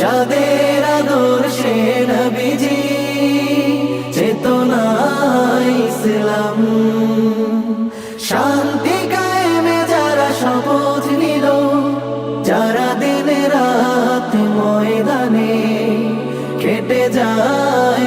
যাদের আদর্শে নবীজি চেতনা ইসলাম। শান্তি কায়েমে যারা শপথ নিল, যারা দিনে রাত ময়দানে খেটে যায়